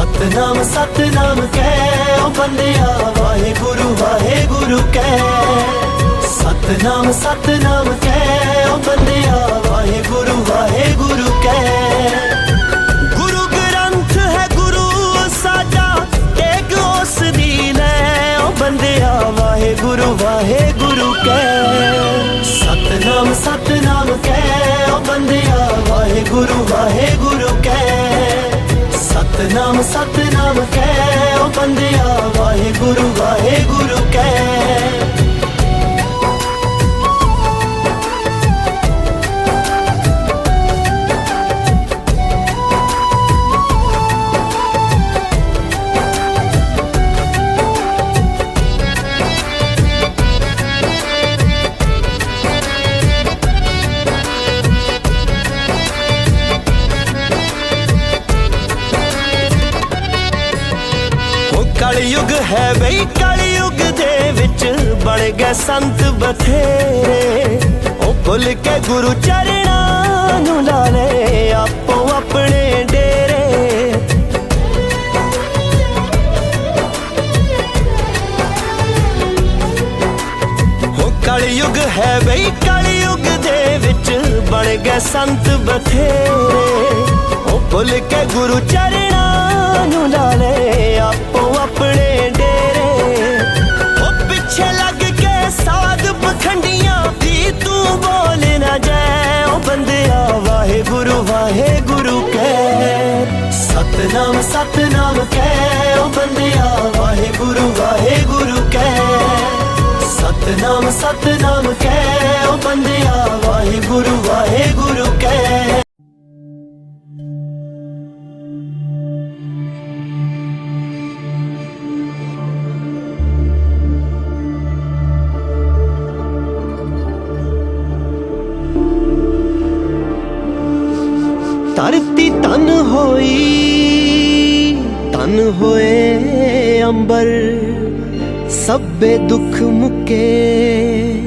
ਸਤਨਾਮ ਸਤਨਾਮ ਕਹਿ। ਓ ਬੰਦਿਆ, ਵਾਹਿਗੁਰੂ ਵਾਹਿਗੁਰੂ ਕਹਿ। ਸਤਨਾਮ ਸਤਨਾਮ ਕਹਿ। ਓ ਬੰਦਿਆ, ਵਾਹਿਗੁਰੂ ਵਾਹਿਗੁਰੂ ਕਹਿ। ਗੁਰੂ ਗ੍ਰੰਥ ਹੈ ਗੁਰੂ ਸਾਡਾ ਲੈ ਓ ਬੰਦਿਆ, ਵਾਹਿਗੁਰੂ ਵਾਹਿਗੁਰੂ ਕਹਿ। ਸਤਨਾਮ ਸਤਨਾਮ ਕਹਿ। ਓ ਬੰਦਿਆ, ਵਾਹਿਗੁਰੂ ਵਾਹਿਗੁਰੂ ਕਹਿ। ਸਤਨਾਮ ਸਤਨਾਮ ਕਹਿ ਓ ਬੰਦਿਆ ਵਾਹਿਗੁਰੂ ਵਾਹਿਗੁਰੂ ਕਹਿ ਕਲਯੁਗ ਹੈ ਬਈ ਕਲਯੁਗ ਦੇ ਵਿੱਚ। ਬਣ ਗਏ ਸੰਤ ਬਥੇਰੇ। ਉਹ ਭੁੱਲ ਕੇ ਗੁਰੂ ਚਰਣਾ ਨੂੰ ਲਾ ਲੈ ਆਪੋ ਆਪਣੇ ਡੇਰੇ। ਉਹ ਕਲਯੁਗ ਹੈ ਬਈ ਕਲਯੁਗ ਦੇ ਵਿੱਚ। ਬਣ ਗਏ ਸੰਤ ਬਥੇਰੇ। ਉਹ ਭੁੱਲ ਕੇ ਗੁਰੂ ਚਰਣਾ ਨੂੰ ਲਾ ਲੈ ਆਪੋ ਆਪਣੇ ਬੰਦਿਆ, ਵਾਹਿਗੁਰੂ ਵਾਹਿਗੁਰੂ ਕਹਿ। ਸਤਨਾਮ ਸਤਨਾਮ ਕਹਿ, ਉਹ ਬੰਦਿਆ, ਵਾਹਿਗੁਰੂ ਵਾਹਿਗੁਰੂ ਕਹਿ। ਸਤਨਾਮ ਸਤਨਾਮ ਕਹਿ ਓ ਬੰਦਿਆ, ਵਾਹਿਗੁਰੂ ਵਾਹਿਗੁਰੂ ਕਹਿ। ਹੋਏ ਅੰਬਰ, ਸਭੇ ਦੁੱਖ ਮੁਕੇ।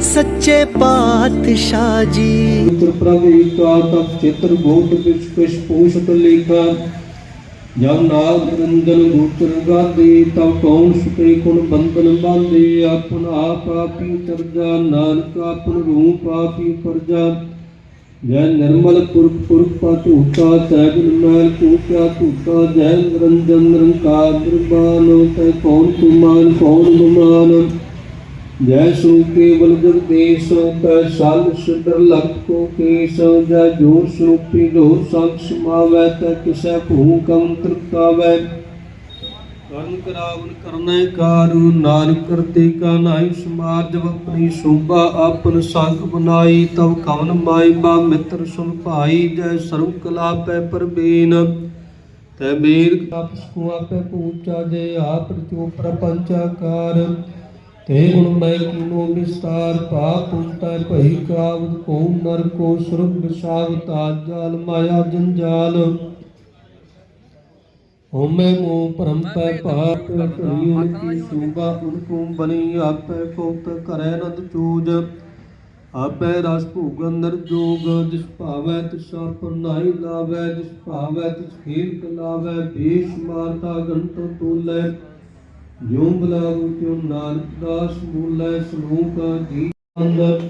ਸੱਚੇ ਪਾਤਸ਼ਾਹ ਜੀ। ਚਿਤ੍ਰ ਪ੍ਰਭ ਏਕਾ ਤਪ ਚਿਤ੍ਰ ਗੋਟ ਵਿਚ ਕੁਸ਼ ਪੂਸ਼ਤ ਲੇਖਾ। ਜਬ ਨਾਗ ਨਿਰੰਜਨ ਗੋਚਰ ਗਾਦੇ ਤਬ ਕੌਣ ਸੁਤੇ ਕੁਣ ਬੰਧਨ ਬਾਂਦੇ। ਆਪਨ ਆਪ ਆਪੀ ਚਰਜਾ, ਨਾਨਕ ਆਪਨ ਰੂਪ ਆਪੀ ਪਰਜਾ। ਜੈ ਨਿਰਮਲ ਪੁਰਖ ਪੁਰਖ ਪਾ ਝੂਠਾ ਸਹਿਬ ਮੈਲ ਕੂਟਿਆ ਝੂਠਾ, ਜੈ ਨਿਰੰਜਨ ਨਿਰੰਕਾਰ ਨਿਰਵਾਨ ਤੈ ਕੌਣ ਤੁਮਾਨ ਕੌਣ ਗੁਮਾਨ? ਜੈ ਸੋ ਕੇਵਲ ਜਗਦੇਸ਼ ਤੈ ਸਲ ਸਿਦਰ ਲਖ ਕੋ ਕੇਸ, ਜੈ ਜੋ ਸਰੂਪੀ ਜੋ ਸੰਗ ਸਮਾਵੈ, ਤੈ ਕਿਸੈ ਭੂਕੰ ਤ੍ਰਿਕਾਵੈ ਕਰਮ ਕਰਾਵਨ ਕਰਨੈ ਕਾਰੂ, ਨਾਨਕ ਕਰਤੇ ਕਾ ਨਾਹੀ ਸਮਾਰ ਜਬ ਸ਼ੋਭਾ ਆਪਨ ਸੰਗ ਬਨਾਈ ਤਬ ਕਵਨ ਮਾਈ ਬਾ ਮਿੱਤਰ ਸੁਨ ਭਾਈ, ਜੈ ਸਰਵ ਕਲਾ ਪੈ ਪਰਬੀਨ। ਤੈ ਬੀਰ ਤਪਸ ਕੋ ਆਪੇ ਪੂਜਾ ਜੇ ਆਪ ਰਚੋ ਪ੍ਰਪੰਚਾਕਾਰ ਤੇ ਗੁਣ ਮੈਂ ਕੀਨੋ ਵਿਸਤਾਰ, ਪਾਪ ਉਤੈ ਭਈ ਕਾਵਦ ਕੋ ਨਰ ਕੋ ਸੁਰਗ ਵਿਸਾਵ ਤਾਜਲ ਮਾਇਆ ਜੰਜਾਲ। ਹੋਮੈ ਮੋ ਪਰਮ ਪੈ ਪਾਪ ਧਰੀ ਉਨਕੀ ਸ਼ੋਭਾ ਉਨਕੋ ਬਨੀ ਆਪੇ ਕੋਤ ਕਰੈ ਨਦ ਚੂਜ। ਆਪੇ ਰਸ ਭੂਗਨ ਨਰ ਜੋਗ ਜਿਸ ਭਾਵੈ ਤਿਸ ਪਰ ਨਾਹੀ ਲਾਵੈ ਜਿਸ ਭਾਵੈ ਤਿਸ ਖੇਲ ਕਲਾਵੈ ਭੀਸ਼ ਮਾਰਤਾ ਗੰਟ ਤੋਲੇ। ਜਿਉ ਬਲਾਉ ਤਿਉ ਨਾਨਕ ਦਾਸ ਮੂਲੇ ਸਨੂਕ ਜੀ ਅੰਦਰ।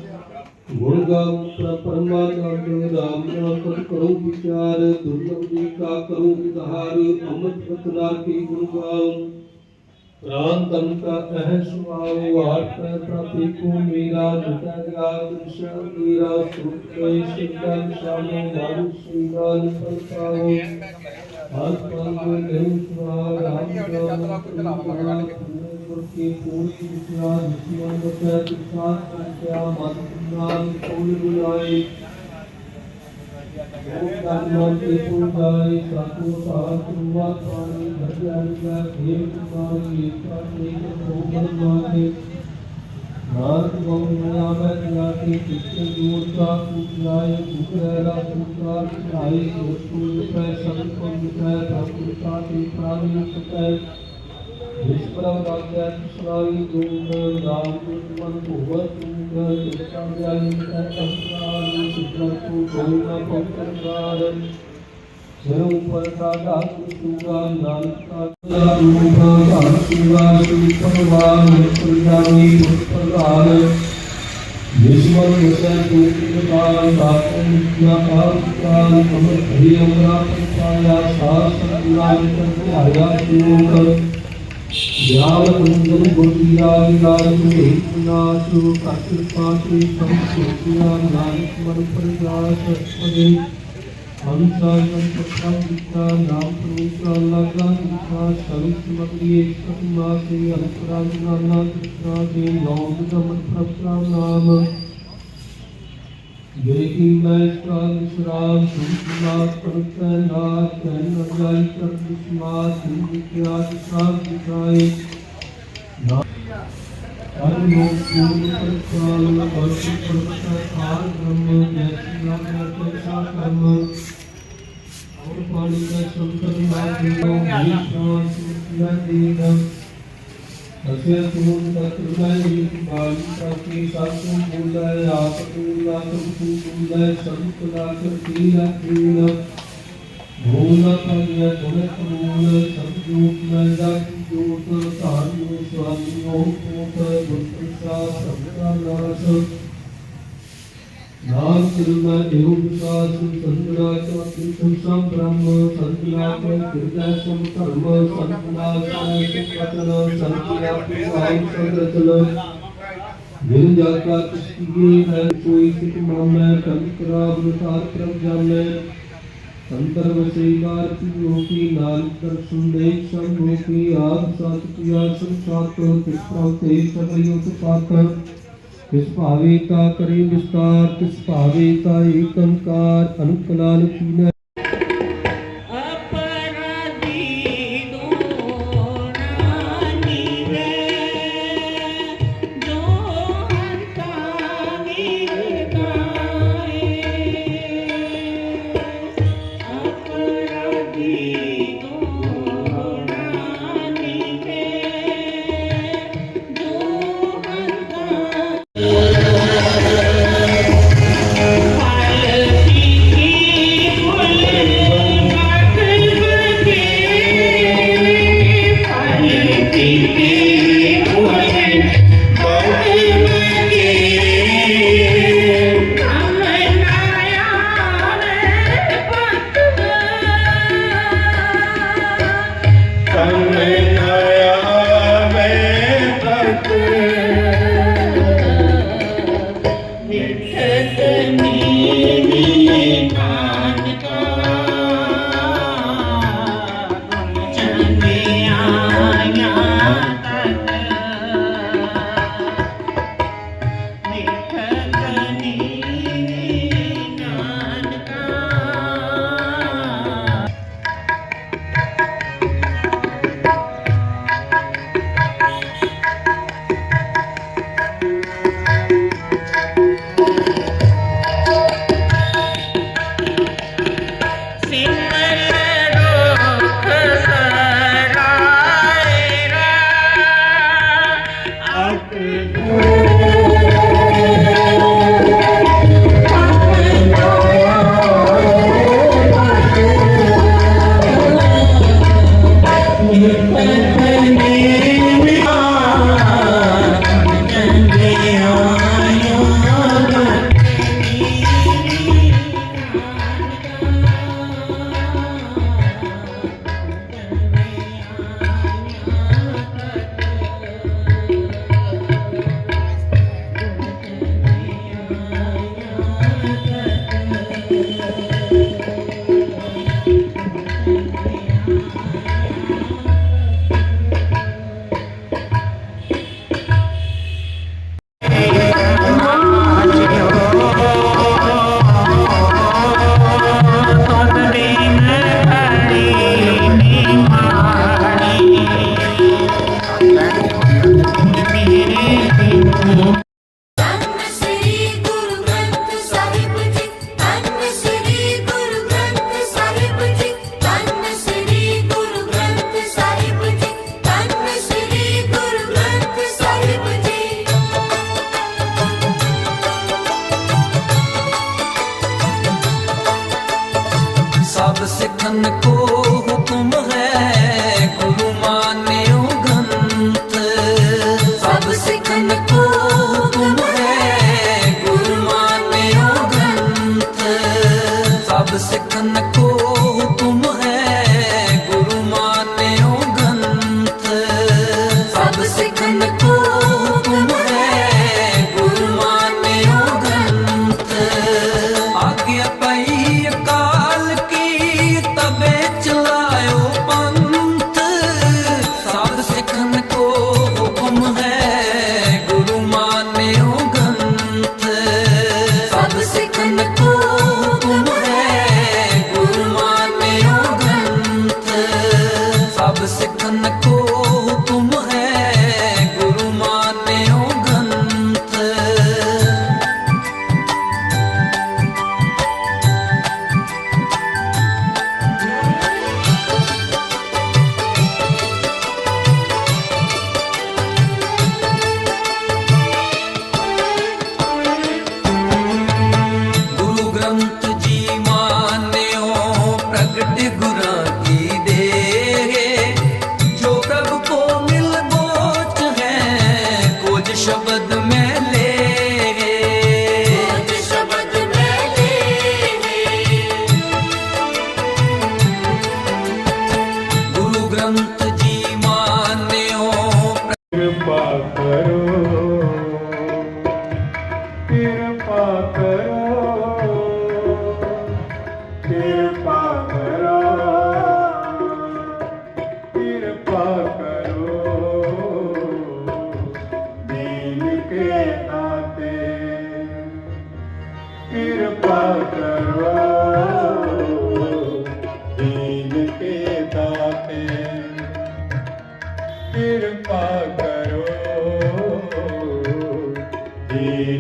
ਗੁਣ ਗਾਉ ਪਰਮਾਤਮਾ ਦੇ ਰਾਮ ਨਾਮ ਕਰ ਕਰੋ ਵਿਚਾਰ ਦੁਰਲਭ ਜੀ ਕਾ ਕਰੋ ਵਿਧਾਰ ਅਮਰ ਰਤਨਾ ਕੀ ਗੁਣ ਗਾਉ ਪ੍ਰਾਨ ਤਨ ਕਾ ਕਹਿ ਸੁਆਉ ਆਟ ਪ੍ਰਤੀ ਕੋ ਮੇਰਾ ਜਟਾ ਗਿਆ ਦ੍ਰਿਸ਼ਾ ਮੇਰਾ ਸੁਖ ਕੇ ਸਿੱਧਨ ਸਾਮੋ ਵਾਰੂ ਸਿੰਘਾਨ ਪਰਤਾਉ ਹਰ ਪਲ ਨਿਰੁ ਸੁਆ ਰਾਮ ਨਾਮ ਕਰਿਆ ਗੁਰਕੀ ਪੂਰੀ ਵਿਚਾਰ ਵਿਚਾਰ ਬਤੈ ਤੁਸਾਤ ਸੰਖਿਆ ਮਨ ਨਾਮ ਕੋਲ ਬੁਲਾਏ। ਓਮ ਤੇ ਪੁੰਦਾਈ ਸਾਤੂ ਸਾਤ ਰੁਵਾ ਪਾਣੀ ਭਜਿਆ ਲਿਆ ਖੇਤ ਮਾਰੀ ਏਕਾ ਤੇ ਕੋਮਲ ਮਾਨੇ ਨਾਨਕ ਗਉ ਮਿਲਾ ਮੈਂ ਤਿਆ ਕੇ ਚਿੱਤੇ ਦੂਰ ਕਾ ਪੁਜਾਏ ਪੁਕਰੇ ਰਾ ਪੁਕਾਰ ਚੜਾਈ ਕੋਟੂ ਪੈ ਸੰਤੋ ਮਿਟੈ ਪ੍ਰਭੂ ਕਾ ਤੇ ਪ੍ਰਾਨੀ ਸੁਤੈ ਵਿਸ਼ਪਰਮ ਰਾਜਾ ਸੁਨਾਈ ਦੂਰ ਨਾਮ ਮਨ ਭੁਵ ਤੁੰਗ ਜਿਤਾ ਜਾਈ ਮਿਟੈ ਅੰਤਰਾਲ ਸਿਧਰ ਕੋ ਗੋਨਾ ਪਵਿੱਤਰ ਸਿਰ ਉਪਰ ਸਾਡਾ ਸੁਗਾ ਨਾਨਕ ਦਾ ਰੂਪਾ ਧਨ ਸੁਗਾ ਸੁਖ ਭਗਵਾਨ ਪੁਰਜਾਨੀ ਪ੍ਰਧਾਨ ਵਿਸ਼ਵ ਵਿਸ਼ੈ ਤੂਤ ਕਾਲ ਦਾਤਨ ਨਾ ਕਾਲ ਅਮਰ ਹਰੀ ਅਮਰਾ ਪਾਇਆ ਸਾਸ ਨਾਮ ਧਿਆਇਆ ਸੂਤ ਗਿਆਨ ਕੁੰਦਨ ਗੁਰਦੀਆ ਵਿਰਾਜ ਮੇ ਨਾਸੂ ਕਤ ਪਾਤੀ ਸੰਸੋਤਿਆ ਨਾਨਕ ਮਨ ਪ੍ਰਗਾਸ ਅਦੇ ਹੰਸਾਇਨ ਪਤਮ ਦਿੱਤਾ ਨਾਮ ਪ੍ਰੂਪਾ ਲਗਾ ਦਿੱਤਾ ਸਭ ਸਮਗਰੀ ਇੱਕ ਮਾਸੇ ਅੰਤਰਾ ਨਾਨਾ ਕ੍ਰਿਸ਼ਨਾ ਦੇ ਨੌਮ ਦਮਨ ਪ੍ਰਭੂ ਨਾਮ। ਦੇਖੀ ਮੈਂ ਕਾਲ ਸ਼ਰਾਬ ਸੁਨਾਤ ਕਰਤੈ ਨਾਥ ਕਹਿ ਅਜਾਈ ਕਰ ਦੁਸ਼ਮਾਤ ਜਿੰਦ ਕਿਆ ਸਾਧ ਦਿਖਾਏ ਹਰਿ ਨੋ ਪੂਰਨ ਪ੍ਰਕਾਲ ਬਰਸ਼ ਪ੍ਰਕਾਲ ਆਰ ਬ੍ਰਹਮ ਜੈਸੀ ਨਾਮ ਕੈਸਾ ਕਰਮ ਔਰ ਪਾਣੀ ਦਾ ਸੰਤਰ ਨਾਮ ਦੇਵੋ ਵੀ ਸ਼ਾਂਤ ਸੁਖਿਆ ਦੇਨ ਅਸੇ ਤੂੰ ਤਤ ਮੈਂ ਤੂੰ ਬੁਲਾਏ ਸੰਤ ਦਾ ਕੀ ਲਾ ਭੂਲਾ ਪਰਿਆ ਗੁਣ ਕਮੂਲ ਸਤਜੂਤ ਮੈਂ ਜਾ ਜੋਤ ਧਾਰਿਓ ਸਵਾਮੀਓ ਕੋਟ ਗੁਰਪ੍ਰਸਾਦ ਸਭਾ ਨਾਸ ਨਾਮ ਕਰੁਣਾ ਦੇਹੁ ਵਿਕਾਸ ਸੰਤਰਾ ਕਾ ਕੀਰਤਨ ਸੰ ਬ੍ਰਹਮ ਸੰਤਨਾ ਕੇ ਕਿਰਤੈ ਸੰ ਧਰਮ ਸੰਤਨਾ ਕਾ ਸੁਪਤਨ ਸੰਤਿਆ ਪੁਆਇ ਸੰਗਤਨ ਜਿਨ ਜਾਤਾ ਤਿਸਕੀ ਹੈ ਕੋਈ ਸਿਕ ਮਾਮੈ ਕੰਕਰਾ ਬੁਤਾਰ ਪ੍ਰਭ ਜਾਮੈ ਅੰਤਰ ਵਸੇਕਾਰ ਕੀ ਨਾਨਕ ਦਰਸ਼ਨ ਦੇਖ ਸੰਭੋ ਕੀ ਆਦ ਸਤ ਕੀਆ ਸੰਸਾਤ ਤਿਸ ਪ੍ਰਭ ਤੇ ਸਭਿ ਉਤਪਾਤ ਕਿਸ ਭਾਵੇ ਤਾ ਕਰੀ ਵਿਸਤਾਰ ਕਿਸ ਭਾਵੇ ਤਾ ਏਕੰਕਾਰ ਅਨੁਕਲਾਲ ਕੀਨੈ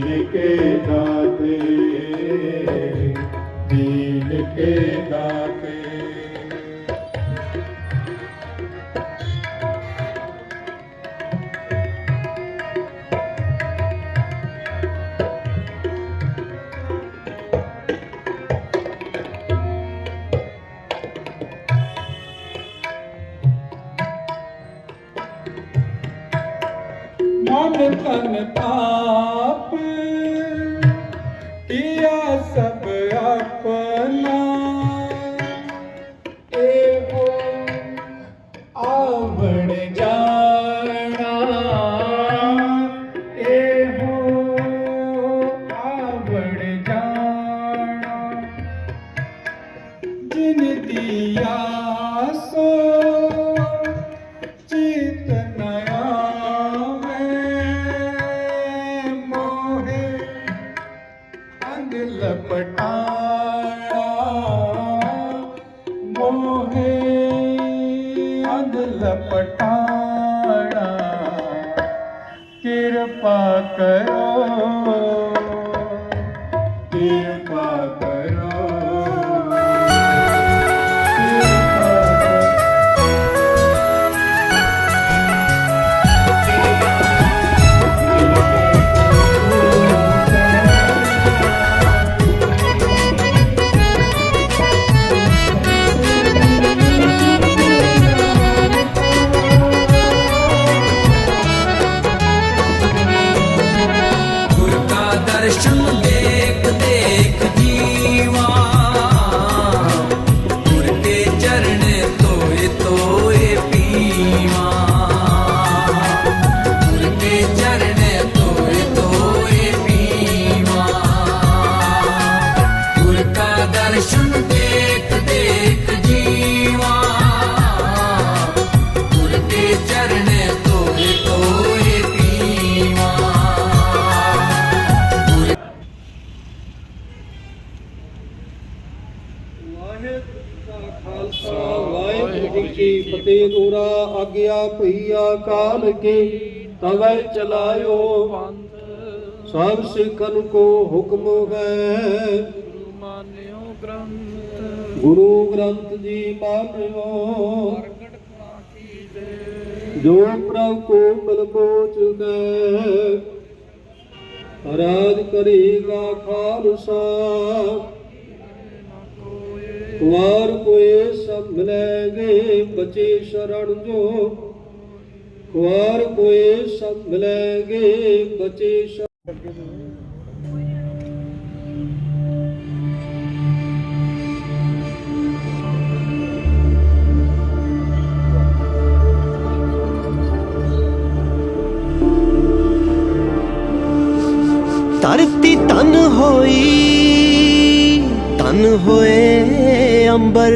दीन के दाते दीन के दाते दिन दिया ਤਵੈ ਚਲਾਇਓ ਪੰਥ ਸਭ ਸਿੱਖਨ ਕੋ ਹੁਕਮ ਗਏ ਗੁਰੂ ਮਾਨਿਓ ਗ੍ਰੰਥ। ਗੁਰੂ ਗ੍ਰੰਥ ਜੀ ਮਾਨਿਓ। ਜੋ ਪ੍ਰਭ ਕੋ ਬਲਬੋਚ ਗਏ ਰਾਜ ਕਰੇਗਾ ਖਾਲਸਾ। ਕੁਮਾਰ ਕੋਏ। ਸਭ ਮਿਲੇਗੇ ਬਚੇ ਸ਼ਰਣ ਜੋ ਕੁਵਾਰ ਕੋਏ ਸਭ ਮਿਲੈਗੇ ਬਚੇ ਧਰਤੀ ਤਨ ਹੋਈ ਤਨ ਹੋਏ ਅੰਬਰ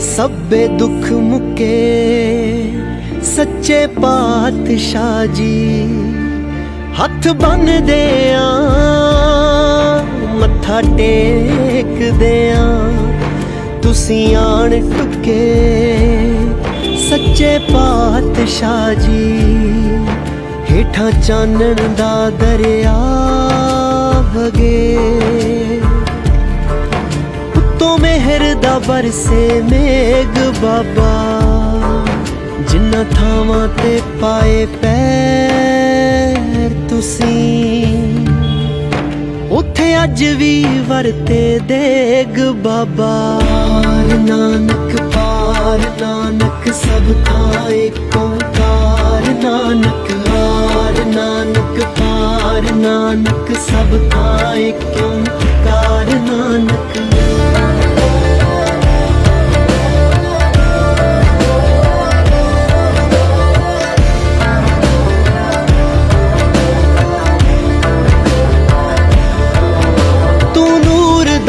ਸਭੇ ਦੁੱਖ ਮੁਕੇ। ਸੱਚੇ ਪਾਤਸ਼ਾਹ ਜੀ, ਹੱਥ ਬੰਨਦੇ ਆ, ਮੱਥਾ ਟੇਕਦੇ ਆ। ਤੁਸੀਂ ਆਣ ਟੁਕੇ ਸੱਚੇ ਪਾਤਸ਼ਾਹ ਜੀ, ਹੇਠਾਂ ਚਾਨਣ ਦਾ ਦਰਿਆ ਵਗੇ। ਉੱਤੋਂ ਮਿਹਰ ਦਾ ਬਰਸੇ ਮੇਗ ਬਾਬਾ ਜਿੰਨਾ ਥਾਵਾਂ ਤੇ ਪਾਏ ਪੈਰ ਤੁਸੀਂ, ਉੱਥੇ ਅੱਜ ਵੀ ਵਰਤੇ ਦੇਗ ਬਾਬਾ। ਨਾਨਕ, ਪਾਰ ਨਾਨਕ, ਸਭ ਥਾਂ ਏਕ ਓੰਕਾਰ ਨਾਨਕ ਹਾਰ ਨਾਨਕ, ਪਾਰ ਨਾਨਕ, ਸਭ ਥਾਂ ਏਕ ਓੰਕਾਰ ਨਾਨਕ।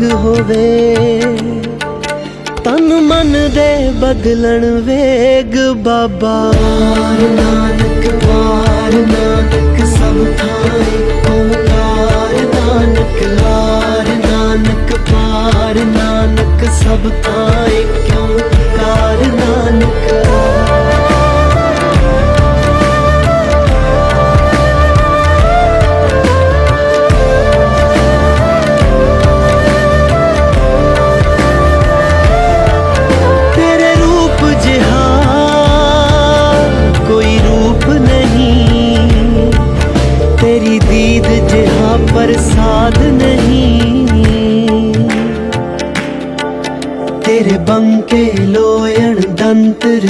ਵੈਰਾਗ ਹੋਵੇ, ਤਨ ਮਨ ਦੇ ਬਦਲਣ ਵੇਗ ਬਾਬਾ। ਨਾਨਕ ਵਾਰ, ਨਾਨਕ ਸਭ ਥਾਂ ਓੰਕਾਰ, ਨਾਨਕ ਹਾਰ ਨਾਨਕ ਪਾਰ, ਨਾਨਕ ਸਭ ਥਾਂ ਏਕ ਓੰਕਾਰ ਨਾਨਕ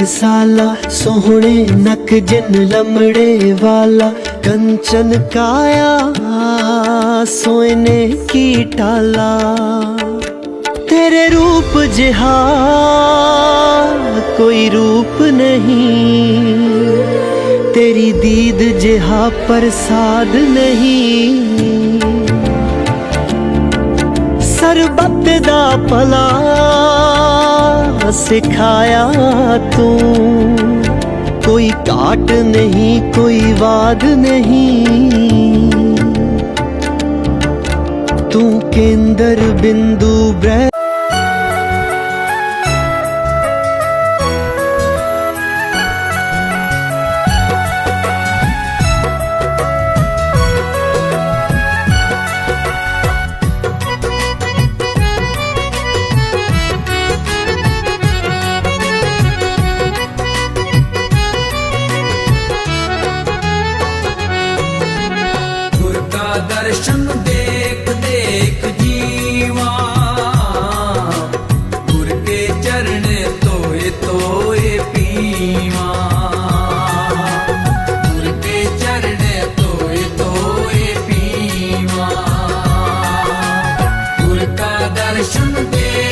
ਸਾਲਾ, ਸੋਹਣੇ ਨਕ ਜਿਨ ਲਮੜੇ ਵਾਲਾ, ਕੰਚਨ ਕਾਇਆ ਸੋਇਨੇ ਕੀ ਟਾਲਾ। ਤੇਰੇ ਰੂਪ ਜਿਹਾ, ਕੋਈ ਰੂਪ ਨਹੀਂ। ਤੇਰੀ ਦੀਦ ਜਿਹਾ ਪ੍ਰਸਾਦ ਨਹੀਂ। ਸਰਬੱਤ ਦਾ ਭਲਾ ਸਿਖਾਇਆ ਤੂੰ। ਕੋਈ ਘਾਟ ਨਹੀਂ ਕੋਈ ਵਾਦ ਨਹੀਂ। ਤੂੰ ਕੇਂਦਰ ਬਿੰਦੂ ਬ੍ਰਹਿ ਗੁਰ ਕਾ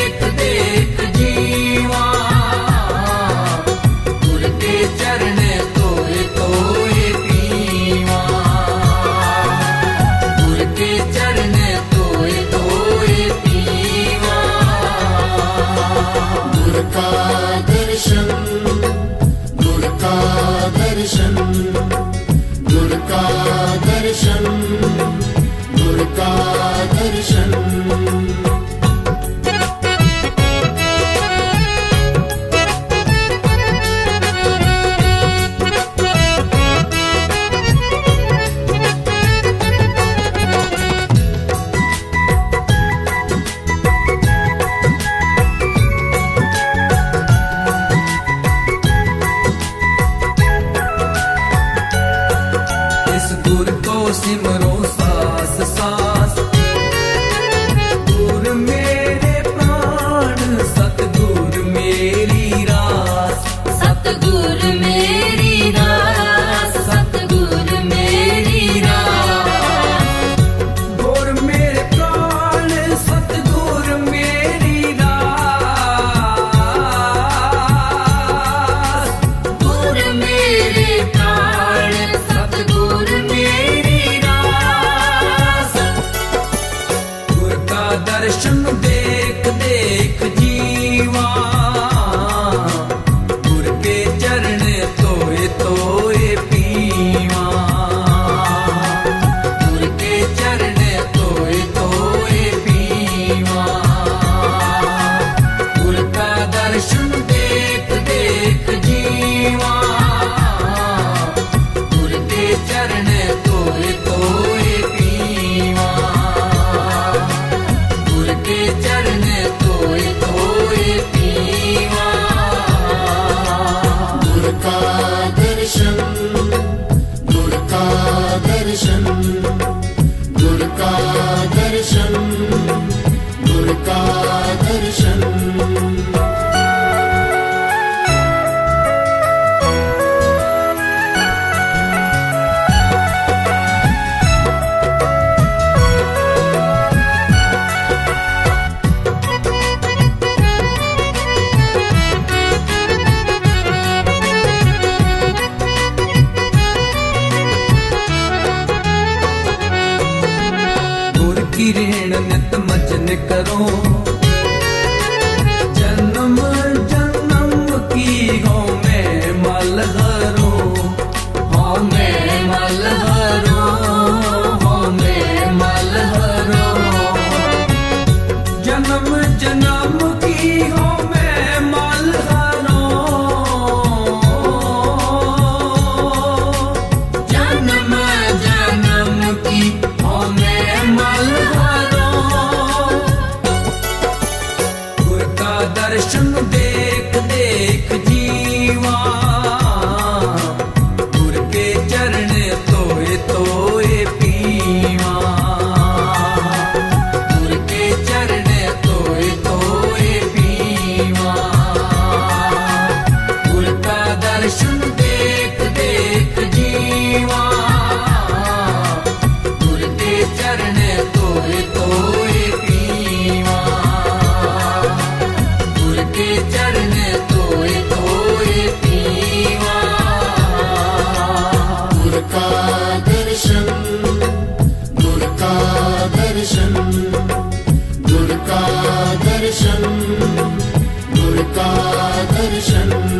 ਕਾ దర్శనం